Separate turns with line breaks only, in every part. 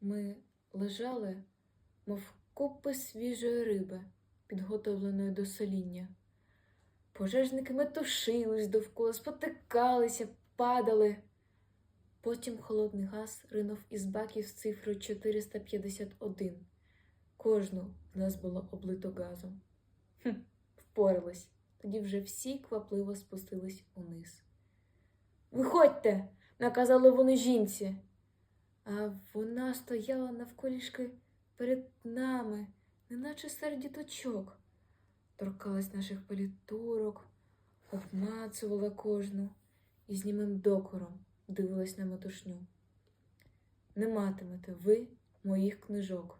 Ми лежали, мов купи свіжої риби, підготовленої до соління. Пожежники метушились довкола, спотикалися, падали. Потім холодний газ ринув із баків з цифрою 451. Кожну з нас було облито газом. Хм, впорались. Тоді вже всі квапливо спустились униз. Виходьте, наказали вони жінці. А вона стояла навколішки перед нами, неначе серед діточок, торкалась наших палітурок, обмацувала кожну і з німим докором дивилась на метушню. Не матимете ви моїх книжок.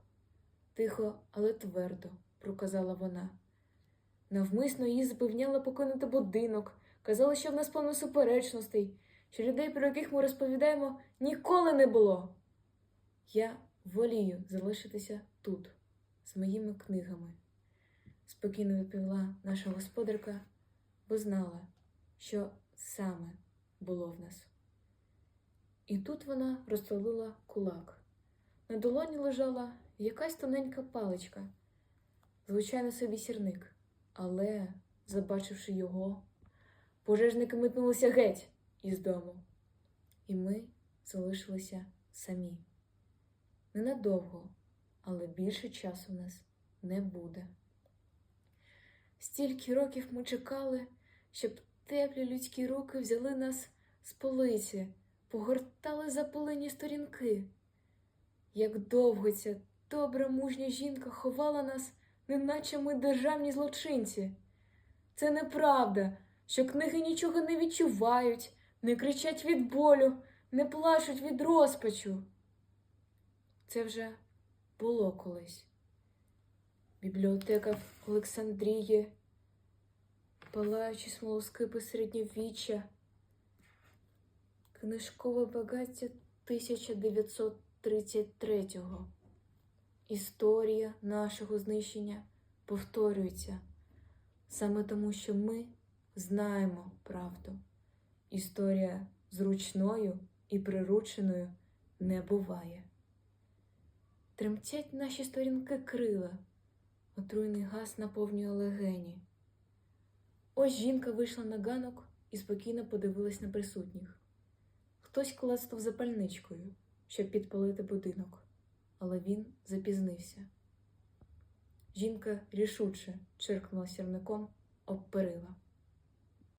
Тихо, але твердо, проказала вона. Навмисно її запевняла покинути будинок, казала, що в нас повно суперечностей, що людей, про яких ми розповідаємо, ніколи не було. Я волію залишитися тут, з моїми книгами, спокійно відповіла наша господарка, бо знала, що саме було в нас. І тут вона розтолила кулак. На долоні лежала якась тоненька паличка, звичайно собі сірник, але, забачивши його, пожежники метнулися геть із дому, і ми залишилися самі. Ненадовго, але більше часу в нас не буде. Стільки років ми чекали, щоб теплі людські руки взяли нас з полиці, погортали запалені сторінки. Як довго ця добра мужня жінка ховала нас, неначе ми державні злочинці. Це неправда, що книги нічого не відчувають, не кричать від болю, не плачуть від розпачу. Це вже було колись. Бібліотека в Олександрії, палаючі смолоскипи середньовіччя, книжкове багаття 1933-го. Історія нашого знищення повторюється саме тому, що ми знаємо правду. Історія зручною і прирученою не буває. Тремтять наші сторінки крила, отруйний газ наповнює легені. Ось жінка вийшла на ганок і спокійно подивилась на присутніх. Хтось клацнув запальничкою, щоб підпалити будинок, але він запізнився. Жінка рішуче чиркнула сірником об перила.